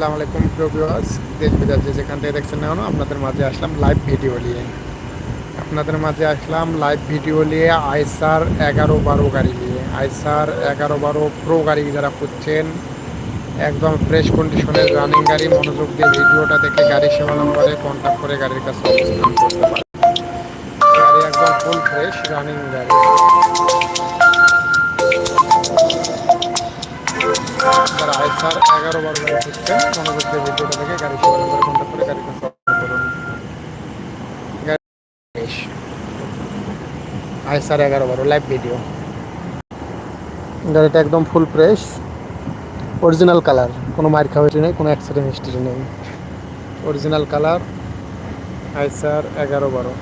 আসসালামু আলাইকুম প্রভিউয়ার্স দেশ বিদেশ যেখান থেকে দেখছেন না আপনাদের মাঝে আসলাম লাইভ ভিডিও নিয়ে। আপনাদের মাঝে আসলাম লাইভ ভিডিও নিয়ে আইসার এগারো বারো গাড়ি নিয়ে। আইসার এগারো বারো প্রো গাড়ি যারা খুঁজছেন, একদম ফ্রেশ কন্ডিশনের রানিং গাড়ি, মনোযোগ দিয়ে ভিডিওটা দেখে গাড়ি সেবা নম্বরে কন্ট্যাক্ট করে গাড়ির কাছে অবস্থান করতে পারেন। গাড়ি একদম ফুল ফ্রেশ রানিং গাড়ি। যারা আইসার এগারো বারো লাইভ ভিডিও গাড়িটা একদম ফুল ফ্রেশ অরিজিনাল কালার কোনো মার নেই, কোনো অ্যাক্সিডেন্ট হিস্ট্রি নেই। অরিজিনাল কালার আইসার এগারো বারো।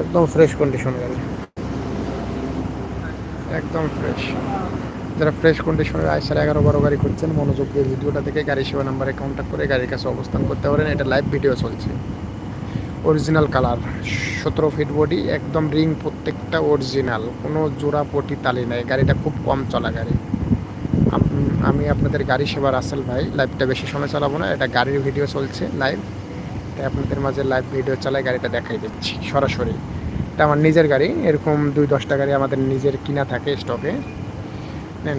একদম ফ্রেশ কন্ডিশন গাড়ি। একদম ফ্রেশ যারা ফ্রেশ কন্ডিশনের আইসার এগারো বারো গাড়ি করছেন মনোযোগ দিয়ে ভিডিওটা থেকে গাড়ি সেবা নাম্বারে কন্ট্যাক্ট করে গাড়ির কাছে অবস্থান করতে পারেন। এটা লাইভ ভিডিও চলছে। অরিজিনাল কালার সতেরো ফিট বডি একদম রিং প্রত্যেকটা অরিজিনাল কোনো জোড়া পটি তালি নাই। গাড়িটা খুব কম চলা গাড়ি। আমি আপনাদের গাড়ি সেবা রাসেল ভাই। লাইভটা বেশি সময় চালাবো না। এটা গাড়ির ভিডিও চলছে লাইভ তাই আপনাদের মাঝে লাইভ ভিডিও চালায় গাড়িটা দেখাই দিচ্ছি, সরাসরি। এটা আমার নিজের গাড়ি, এরকম দুই দশটা গাড়ি আমাদের নিজের কিনা থাকে স্টকে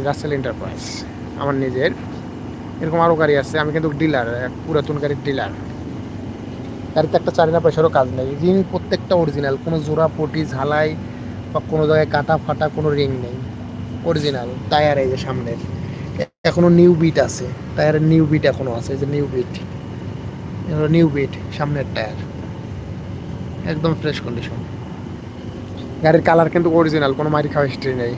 রাসেল এন্টারপ্রাইজ আমার নিজের। এরকম আরও গাড়ি আছে, আমি কিন্তু ডিলার পুরাতন গাড়ির ডিলার গাড়িতে একটা চারিনা পয়সারও কাজ নেই। রিং প্রত্যেকটা অরিজিনাল কোনো জোড়া, পটি, ঝালাই বা কোনো জায়গায় কাটা, ফাটা কোনো রিং নেই। অরিজিনাল টায়ার এই যে সামনের। এ- এখনও নিউ বিট আছে টায়ারের নিউ বিট এখনও আছে, এই যে নিউ বিট নিউ বিট সামনের টায়ার একদম ফ্রেশ কন্ডিশন গাড়ির কালার কিন্তু অরিজিনাল কোনো মারি খাওয়া হিস্ট্রি নেই।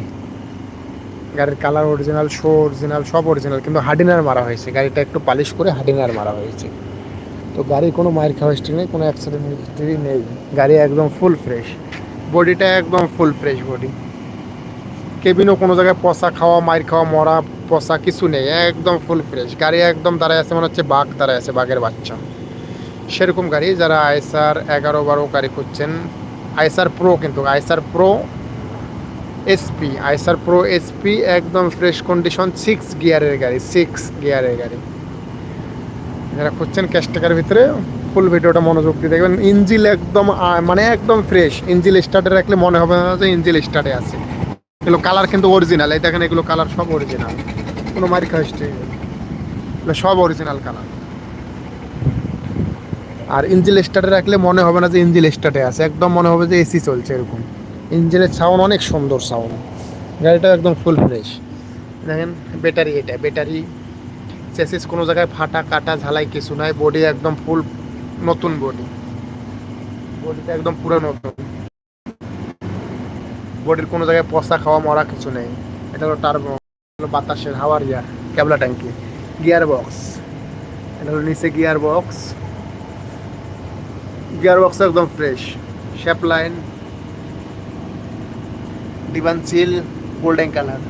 গাড়ির কালার অরিজিনাল শো অরিজিনাল সব অরিজিনাল কিন্তু হার্ডিনার মারা হয়েছে। গাড়িটা একটু পালিশ করে হার্ডিনার মারা হয়েছে। তো গাড়ির কোনো মায়ের খাওয়া হিস্ট্রি নেই, কোনো অ্যাক্সিডেন্ট হিস্ট্রি নেই। গাড়ি একদম ফুল ফ্রেশ বডিটা একদম ফুল ফ্রেশ বডি কেবিনও কোনো জায়গায় পচা খাওয়া মায়ের খাওয়া, মরা, পচা কিছু নেই। একদম ফুল ফ্রেশ গাড়ি একদম দাঁড়ায় আছে, মনে হচ্ছে বাঘ দাঁড়ায় আছে, বাঘের বাচ্চা। সেরকম গাড়ি যারা আইসার এগারো বারো গাড়ি খুঁজছেন আইসার প্রো কিন্তু Eicher pro SP Eicher pro SP একদম ফ্রেশ কন্ডিশন সিক্স গিয়ারের গাড়ি সিক্স গিয়ারের গাড়ি। যারা খুঁজছেন ক্যাশ টাকার ভিতরে ফুল ভিডিওটা মনোযোগ দিয়ে দেখবেন। ইঞ্জিল একদম মানে একদম ফ্রেশ ইঞ্জিল স্টার্টে রাখলে মনে হবে না যে ইঞ্জিল স্টার্টে আছে। এগুলো কালার কিন্তু অরিজিনাল এই দেখেন এগুলো কালার সব অরিজিনাল কোনো মারি খাওয়াইছে এগুলো সব অরিজিনাল কালার আর ইঞ্জিল স্টার্টে রাখলে মনে হবে না যে ইঞ্জিল স্টার্টে আছে, একদম মনে হবে যে এসি চলছে এরকম। ইঞ্জিনের সাউন্ড অনেক সুন্দর সাউন্ড গাড়িটা একদম ফুল ফ্রেশ দেখেন ব্যাটারি এটা ব্যাটারি চেসিস কোনো জায়গায় ফাটা, কাটা, ঝালাই কিছু নাই বডি একদম ফুল নতুন বডি বডিটা একদম পুরো নতুন। বডির কোনো জায়গায় পচা, খাওয়া, মরা কিছু নেই। এটা হলো টার্বো বাতাসের হাওয়ার ইয়া, ক্যাবলা ট্যাঙ্কি। গিয়ার বক্স এটা হলো নিচে গিয়ার বক্স গিয়ার বক্স একদম ফ্রেশ শেপ লাইন ডিভান চিল গোল্ডেন কালার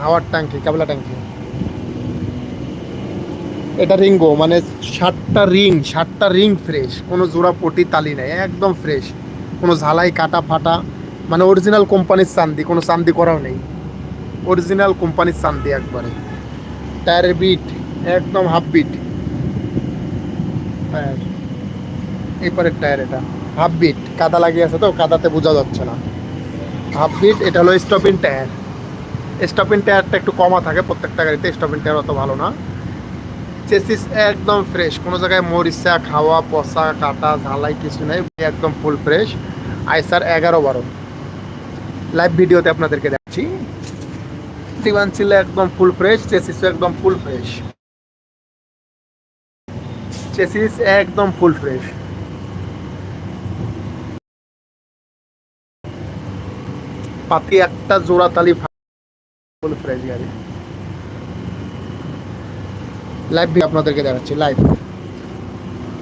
হাওয়ার ট্যাঙ্কি ক্যাবলা ট্যাঙ্কি এটা রিঙ্গো মানে ষাটটা রিং ষাটটা রিং ফ্রেশ কোনো জোড়া পটি তালি নেই, একদম ফ্রেশ কোনো ঝালাই, কাটা, ফাটা মানে অরিজিনাল কোম্পানির চান্দি, কোনো চান্দি করাও নেই। অরিজিনাল কোম্পানির চান্দি একবারে। টায়ারের বিট একদম হাফ বিট টায়ার। টায়ার এটা। হাফ বিট কাদা লাগিয়ে আছে তো, কাদাতে বোঝা যাচ্ছে না। হাফ বিট এটা হলো স্টপিং টায়ার স্টপিং টায়ারটা একটু কমা থাকে প্রত্যেকটা গাড়িতে স্টপিং টায়ার অত ভালো না। চেসিস একদম ফ্রেশ কোনো জায়গায় মরিচা, খাওয়া, পচা, কাটা, ঝালাই কিছু নেই, একদম ফুল ফ্রেশ আইসার এগারো বারো। লাইভ ভিডিওতে আপনাদেরকে দেখাচ্ছি। ডিভান ছিল একদম ফুল ফ্রেশ চেসিস একদম ফুল ফ্রেশ চেসিস একদম ফুল ফ্রেশ পাতি একটা জোড়া তালি ফুল ফ্রেশ গাড়ি। লাইভ আপনাদেরকে দেখাচ্ছি লাইভ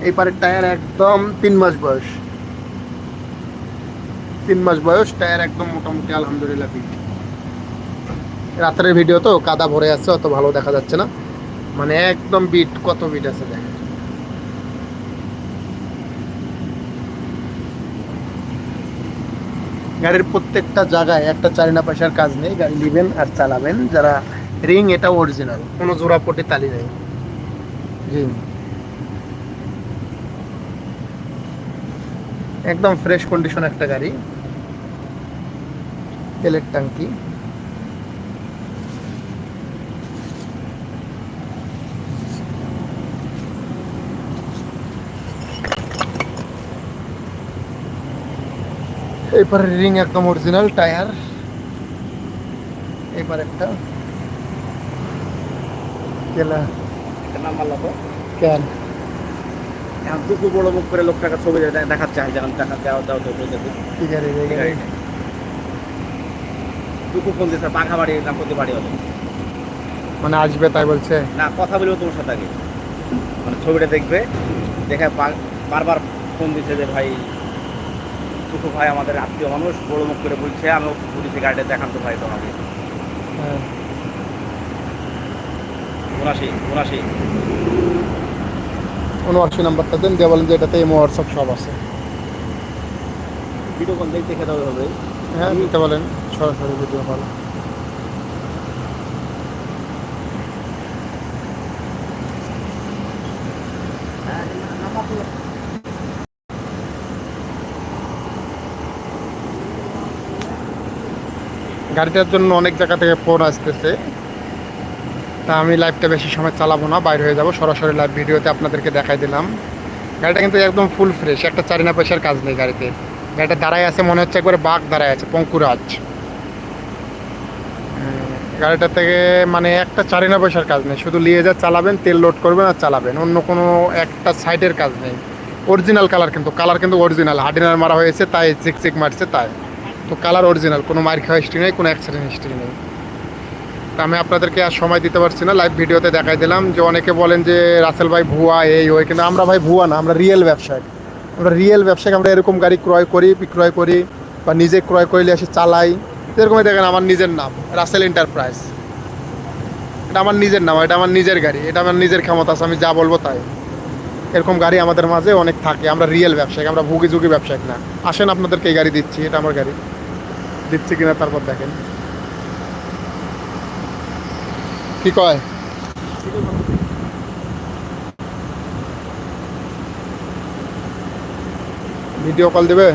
এই পারের টায়ার একদম তিন মাস বয়স। তিন মাস বয়স টায়ার একদম মোটামুটি আলহামদুলিল্লাহ ফিট রাতের ভিডিও তো কাদা ভরে আছে, অত ভালো দেখা যাচ্ছে না। মানে একদম বিট কত বিট আছে দেখেন। গাড়ির প্রত্যেকটা জায়গায় একটা চারিনা পয়সার কাজ নেই, গাড়ি নেবেন আর চালাবেন। যারা রিং, এটা অরিজিনাল কোনো জোড়াপটি তালি নেই। একদম ফ্রেশ কন্ডিশন একটা গাড়ি। তেলের ট্যাঙ্কি এরপরে রিং একদম অরিজিনাল টায়ার। এবার একটা। কেলা। নাম্বার এখন দুপুর বড় মুখ করে লোকটাকে ছবি দেখাচ্ছে আর দেওয়া দাও তো দুপুর ফোন পাখা বাড়ি না প্রতি বাড়ি হলো। মানে আসবে তাই বলছে? না কথা বলব তোমার সাথে আগে। মানে ছবিটা দেখবে দেখে বারবার ফোন দিচ্ছে যে ভাই টুকু ভাই আমাদের আত্মীয় মানুষ বড় মুখ করে বলছে আমি পুলিশে গাড়িটা দেখান তো ভাই তোমাকে। হ্যাঁ। উনাশি উনাশি উনআশি নাম্বারটা দেন দিয়ে বলেন যে এটাতে এমো হোয়াটসঅ্যাপ সব আছে। ভিডিও কল দেখে দেখে দেওয়া হবে। হ্যাঁ দিতে বলেন সরাসরি ভিডিও কল। গাড়িটার জন্য অনেক জায়গা থেকে ফোন আসতেছে। তা আমি লাইভটা বেশি সময় চালাবো না, বাইরে হয়ে যাব। সরাসরি লাইভ ভিডিওতে আপনাদেরকে দেখাই দিলাম। গাড়িটা কিন্তু একদম ফুল ফ্রেশ একটা চারিনা পয়সার কাজ নেই গাড়িতে। গাড়িটা দাঁড়ায় আছে, মনে হচ্ছে একবারে বাঘ দাঁড়ায় আছে, পঙ্কুরাজ। গাড়িটা থেকে মানে একটা চারিনা পয়সার কাজ নেই। শুধু নিয়ে যা, চালাবেন, তেল লোড করবেন আর চালাবেন। অন্য কোনো একটা সাইডের কাজ নেই। অরিজিনাল কালার কিন্তু কালার কিন্তু অরিজিনাল হার্ডিনার মারা হয়েছে, তাই চিক চিক মারছে তাই। তো কালার অরিজিনাল কোনো মার খাওয়া হিস্ট্রি নেই, কোনো অ্যাক্সিডেন্ট হিস্ট্রি নেই। তা আমি আপনাদেরকে আর সময় দিতে পারছি না লাইভ ভিডিওতে দেখাই দিলাম যে অনেকে বলেন যে রাসেল ভাই ভুয়া, এই, ওই, কিন্তু আমরা ভাই ভুয়া না, আমরা রিয়েল ব্যবসায়ী। আমরা রিয়েল ব্যবসায়ী আমরা এরকম গাড়ি ক্রয় করি, বিক্রয় করি বা নিজে ক্রয় করলে এসে চালাই। এরকমই দেখেন আমার নিজের নাম, রাসেল এন্টারপ্রাইজ এটা আমার নিজের নাম, এটা আমার নিজের গাড়ি, এটা আমার নিজের ক্ষমতা আছে, আমি যা বলব তাই। এরকম গাড়ি আমাদের মাঝে অনেক থাকে, আমরা রিয়েল ব্যবসায়ী আমরা ভুগি ঝুঁকি ব্যবসায়িক না। আসেন আপনাদেরকে এই গাড়ি দিচ্ছি, এটা আমার গাড়ি। দিচ্ছি কিনা তারপর দেখেন। কি কয়? ভিডিও কল দেবে?